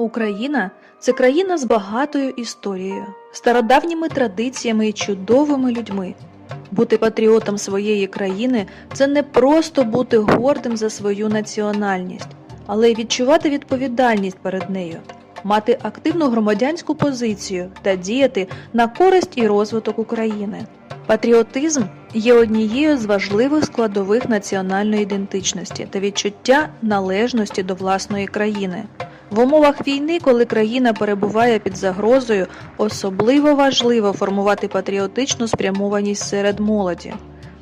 Україна це країна з багатою історією, стародавніми традиціями і чудовими людьми. Бути патріотом своєї країни це не просто бути гордим за свою національність, але й відчувати відповідальність перед нею, мати активну громадянську позицію та діяти на користь і розвиток України. Патріотизм є однією з важливих складових національної ідентичності та відчуття належності до власної країни. В умовах війни, коли країна перебуває під загрозою, особливо важливо формувати патріотичну спрямованість серед молоді.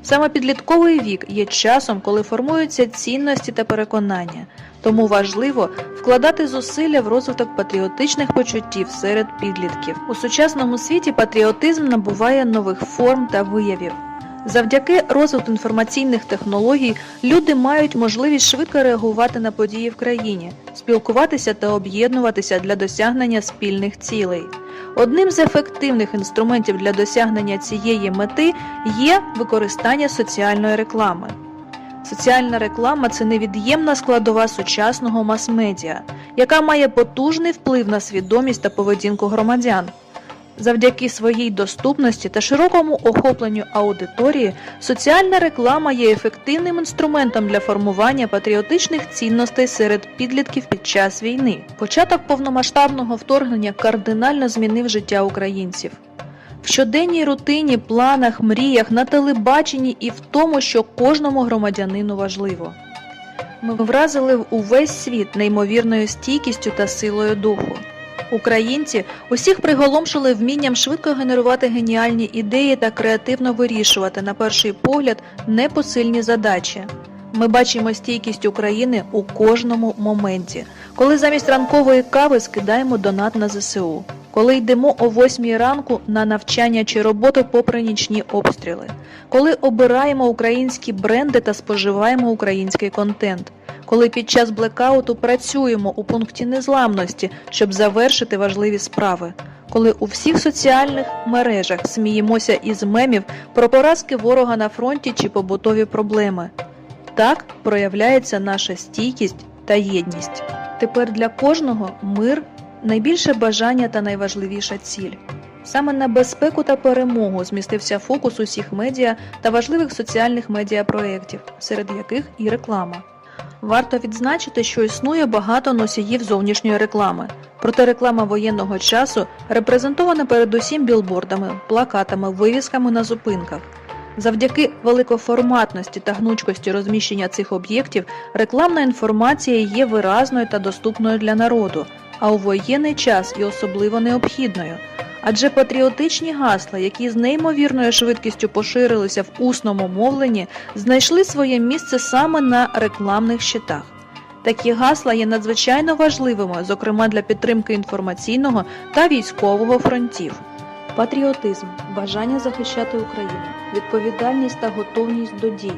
Саме підлітковий вік є часом, коли формуються цінності та переконання, тому важливо вкладати зусилля в розвиток патріотичних почуттів серед підлітків. У сучасному світі патріотизм набуває нових форм та виявів. Завдяки розвитку інформаційних технологій люди мають можливість швидко реагувати на події в країні, спілкуватися та об'єднуватися для досягнення спільних цілей. Одним з ефективних інструментів для досягнення цієї мети є використання соціальної реклами. Соціальна реклама це невід'ємна складова сучасного мас-медіа, яка має потужний вплив на свідомість та поведінку громадян. Завдяки своїй доступності та широкому охопленню аудиторії, соціальна реклама є ефективним інструментом для формування патріотичних цінностей серед підлітків під час війни. Початок повномасштабного вторгнення кардинально змінив життя українців. В щоденній рутині, планах, мріях, на телебаченні і в тому, що кожному громадянину важливо. Ми вразили в увесь світ неймовірною стійкістю та силою духу. Українці. Усіх приголомшили вмінням швидко генерувати геніальні ідеї та креативно вирішувати, на перший погляд, непосильні задачі. Ми бачимо стійкість України у кожному моменті, коли замість ранкової кави скидаємо донат на ЗСУ, коли йдемо о 8 ранку на навчання чи роботу попри нічні обстріли, коли обираємо українські бренди та споживаємо український контент коли під час блекауту працюємо у пункті незламності, щоб завершити важливі справи, коли у всіх соціальних мережах сміємося із мемів про поразки ворога на фронті чи побутові проблеми. Так проявляється наша стійкість та єдність. Тепер для кожного мир найбільше бажання та найважливіша ціль. Саме на безпеку та перемогу змістився фокус усіх медіа та важливих соціальних медіапроєктів, серед яких і реклама. Варто відзначити, що існує багато носіїв зовнішньої реклами. Проте реклама воєнного часу репрезентована передусім білбордами, плакатами, вивісками на зупинках. Завдяки великоформатності та гнучкості розміщення цих об'єктів рекламна інформація є виразною та доступною для народу, а у воєнний час і особливо необхідною. Адже патріотичні гасла, які з неймовірною швидкістю поширилися в усному мовленні, знайшли своє місце саме на рекламних щитах. Такі гасла є надзвичайно важливими, зокрема для підтримки інформаційного та військового фронтів. Патріотизм, бажання захищати Україну, відповідальність та готовність до дій.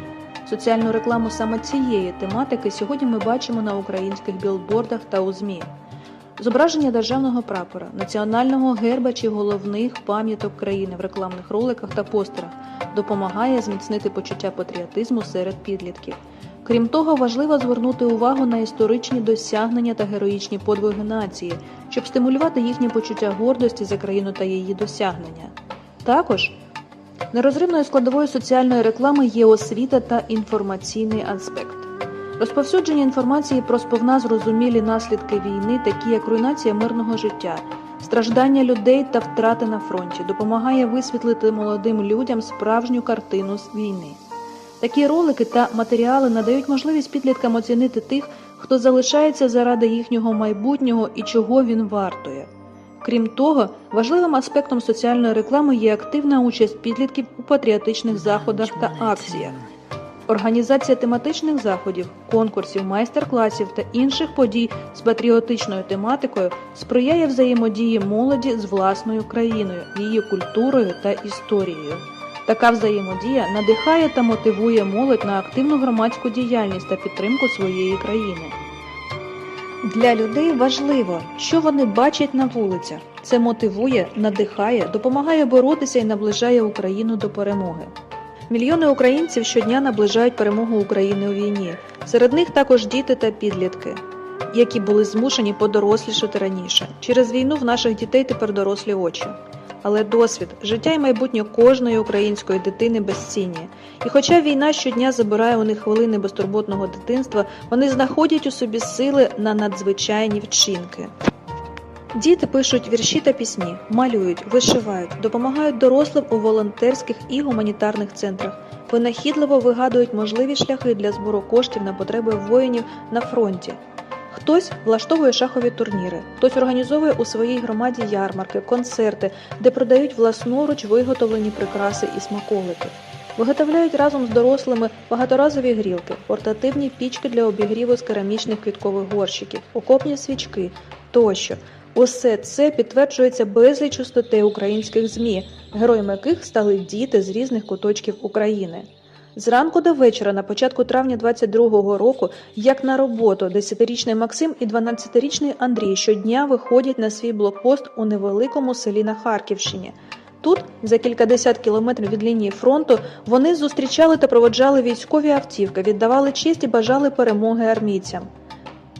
Соціальну рекламу саме цієї тематики сьогодні ми бачимо на українських білбордах та у ЗМІ. Зображення державного прапора, національного герба чи головних пам'яток країни в рекламних роликах та постерах допомагає зміцнити почуття патріотизму серед підлітків. Крім того, важливо звернути увагу на історичні досягнення та героїчні подвиги нації, щоб стимулювати їхнє почуття гордості за країну та її досягнення. Також нерозривною складовою соціальної реклами є освіта та інформаційний аспект. Розповсюдження інформації про сповна зрозумілі наслідки війни, такі як руйнація мирного життя, страждання людей та втрати на фронті, допомагає висвітлити молодим людям справжню картину з війни. Такі ролики та матеріали надають можливість підліткам оцінити тих, хто залишається заради їхнього майбутнього і чого він вартує. Крім того, важливим аспектом соціальної реклами є активна участь підлітків у патріотичних заходах та акціях. Організація тематичних заходів, конкурсів, майстер-класів та інших подій з патріотичною тематикою сприяє взаємодії молоді з власною країною, її культурою та історією. Така взаємодія надихає та мотивує молодь на активну громадську діяльність та підтримку своєї країни. Для людей важливо, що вони бачать на вулицях. Це мотивує, надихає, допомагає боротися і наближає Україну до перемоги. Мільйони українців щодня наближають перемогу України у війні. Серед них також діти та підлітки. які були змушені подорослішати раніше. Через війну в наших дітей тепер дорослі очі. Але досвід, життя і майбутнє кожної української дитини безцінні. І хоча війна щодня забирає у них хвилини безтурботного дитинства, вони знаходять у собі сили на надзвичайні вчинки. Діти пишуть вірші та пісні, малюють, вишивають, допомагають дорослим у волонтерських і гуманітарних центрах, винахідливо вигадують можливі шляхи для збору коштів на потреби воїнів на фронті. Хтось влаштовує шахові турніри, хтось організовує у своїй громаді ярмарки, концерти, де продають власноруч виготовлені прикраси і смаколики. Виготовляють разом з дорослими багаторазові грілки, портативні пічки для обігріву з керамічних квіткових горщиків, окопні свічки тощо. Усе це підтверджується безліч статей українських ЗМІ, героями яких стали діти з різних куточків України. Зранку до вечора, на початку травня 22-го року, як на роботу, 10-річний Максим і 12-річний Андрій щодня виходять на свій блокпост у невеликому селі на Харківщині. Тут, за кількадесят кілометрів від лінії фронту, вони зустрічали та проводжали військові автівки, віддавали честь і бажали перемоги армійцям.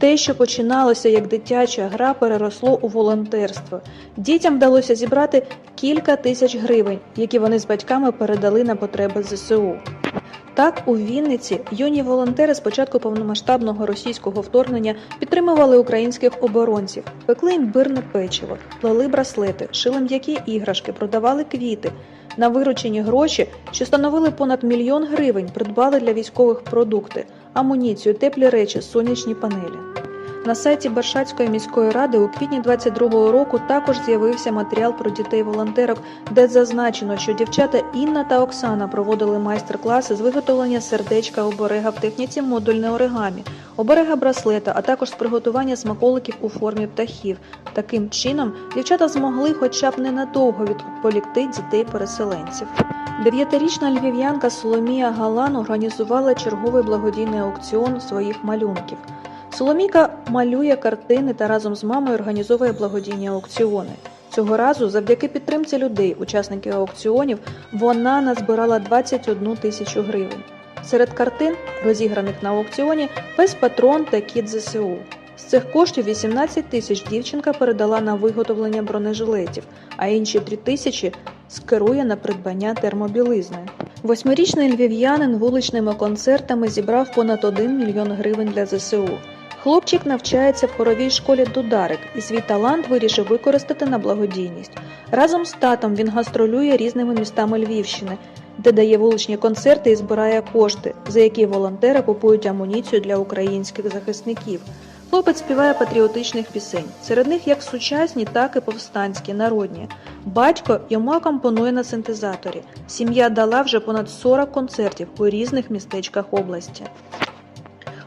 Те, що починалося як дитяча гра, переросло у волонтерство. Дітям вдалося зібрати кілька тисяч гривень, які вони з батьками передали на потреби ЗСУ. Так, у Вінниці юні волонтери з початку повномасштабного російського вторгнення підтримували українських оборонців, пекли імбирне печиво, плели браслети, шили м'які іграшки, продавали квіти. На виручені гроші, що становили понад мільйон гривень, придбали для військових продукти, амуніцію, теплі речі, сонячні панелі. На сайті Бершацької міської ради у квітні 22-го року також з'явився матеріал про дітей-волонтерок, де зазначено, що дівчата Інна та Оксана проводили майстер-класи з виготовлення сердечка оберега в техніці модульне оригамі, оберега браслета, а також з приготування смаколиків у формі птахів. Таким чином, дівчата змогли хоча б ненадовго відволікти дітей-переселенців. Дев'ятирічна львів'янка Соломія Галан організувала черговий благодійний аукціон своїх малюнків. Соломіка малює картини та разом з мамою організовує благодійні аукціони. Цього разу, завдяки підтримці людей, учасників аукціонів, вона назбирала 21 тисячу гривень. Серед картин, розіграних на аукціоні, пес патрон та кіт ЗСУ. З цих коштів 18 тисяч дівчинка передала на виготовлення бронежилетів, а інші 3 тисячі скерує на придбання термобілизни. Восьмирічний львів'янин вуличними концертами зібрав понад 1 мільйон гривень для ЗСУ. Хлопчик навчається в хоровій школі Дударик і свій талант вирішив використати на благодійність. Разом з татом він гастролює різними містами Львівщини, де дає вуличні концерти і збирає кошти, за які волонтери купують амуніцію для українських захисників. Хлопець співає патріотичних пісень, серед них як сучасні, так і повстанські, народні. Батько йому акомпонує на синтезаторі. Сім'я дала вже понад 40 концертів у різних містечках області.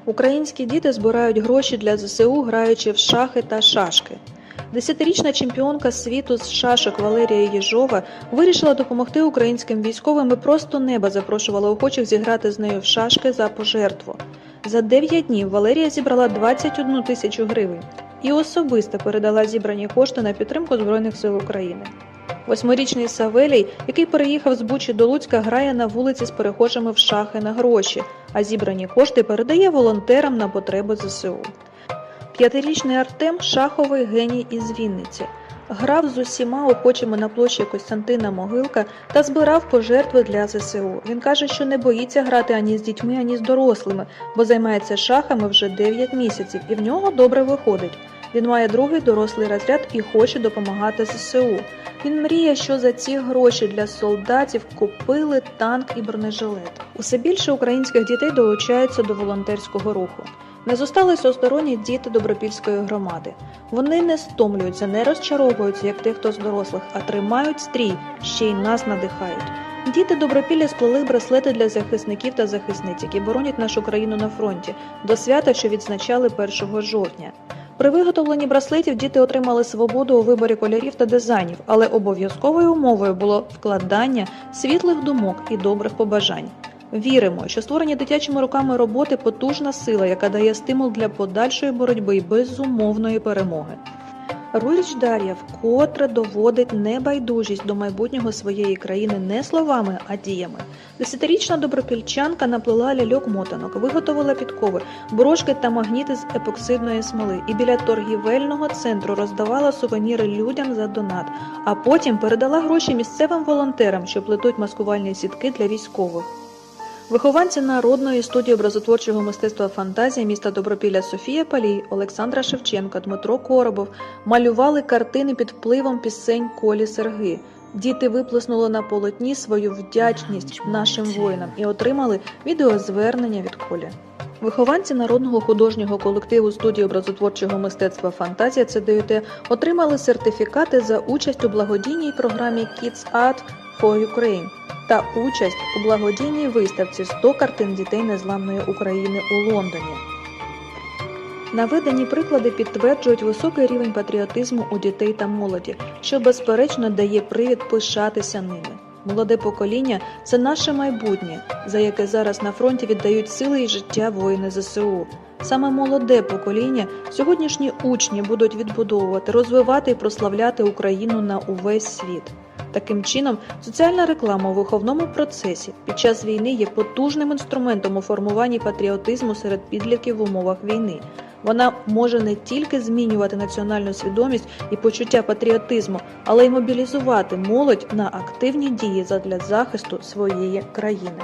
Українські діти збирають гроші для ЗСУ, граючи в шахи та шашки. Десятирічна чемпіонка світу з шашок Валерія Єжова вирішила допомогти українським військовим і просто неба запрошувала охочих зіграти з нею в шашки за пожертву. За 9 днів Валерія зібрала 21 тисячу гривень і особисто передала зібрані кошти на підтримку Збройних сил України. Восьмирічний Савелій, який переїхав з Бучі до Луцька, грає на вулиці з перехожими в шахи на гроші, а зібрані кошти передає волонтерам на потреби ЗСУ. П'ятирічний Артем шаховий геній із Вінниці. Грав з усіма охочими на площі Костянтина Могилка та збирав пожертви для ЗСУ. Він каже, що не боїться грати ані з дітьми, ані з дорослими, бо займається шахами вже 9 місяців, і в нього добре виходить. Він має другий дорослий розряд і хоче допомагати ЗСУ. Він мріє, що за ці гроші для солдатів купили танк і бронежилет. Усе більше українських дітей долучаються до волонтерського руху. Не зостались осторонні діти добропільської громади. Вони не стомлюються, не розчаровуються, як тих, хто з дорослих, а тримають стрій, ще й нас надихають. Діти добропілля сплели браслети для захисників та захисниць, які боронять нашу країну на фронті, до свята, що відзначали 1 жовтня. При виготовленні браслетів діти отримали свободу у виборі кольорів та дизайнів, але обов'язковою умовою було вкладання світлих думок і добрих побажань. Віримо, що створені дитячими руками роботи потужна сила, яка дає стимул для подальшої боротьби і безумовної перемоги. Руріч Дар'я вкотре доводить небайдужість до майбутнього своєї країни не словами, а діями. Десятирічна добропільчанка наплела ляльок мотанок, виготовила підкови, брошки та магніти з епоксидної смоли і біля торгівельного центру роздавала сувеніри людям за донат, а потім передала гроші місцевим волонтерам, що плетуть маскувальні сітки для військових. Вихованці народної студії образотворчого мистецтва фантазія міста Добропілля Софія Палій, Олександра Шевченка, Дмитро Коробов малювали картини під впливом пісень Колі Серги. Діти виплеснули на полотні свою вдячність нашим воїнам і отримали відеозвернення від Колі. Вихованці народного художнього колективу студії образотворчого мистецтва Фантазія ЦДЮТ отримали сертифікати за участь у благодійній програмі Kids Art for Ukraine та участь у благодійній виставці 100 картин дітей незламної України у Лондоні. Наведені приклади підтверджують високий рівень патріотизму у дітей та молоді, що безперечно дає привід пишатися ними. Молоде покоління це наше майбутнє, за яке зараз на фронті віддають сили і життя воїни ЗСУ. Саме молоде покоління, сьогоднішні учні будуть відбудовувати, розвивати і прославляти Україну на увесь світ. Таким чином, соціальна реклама у виховному процесі під час війни є потужним інструментом у формуванні патріотизму серед підлітків в умовах війни. Вона може не тільки змінювати національну свідомість і почуття патріотизму, але й мобілізувати молодь на активні дії задля захисту своєї країни.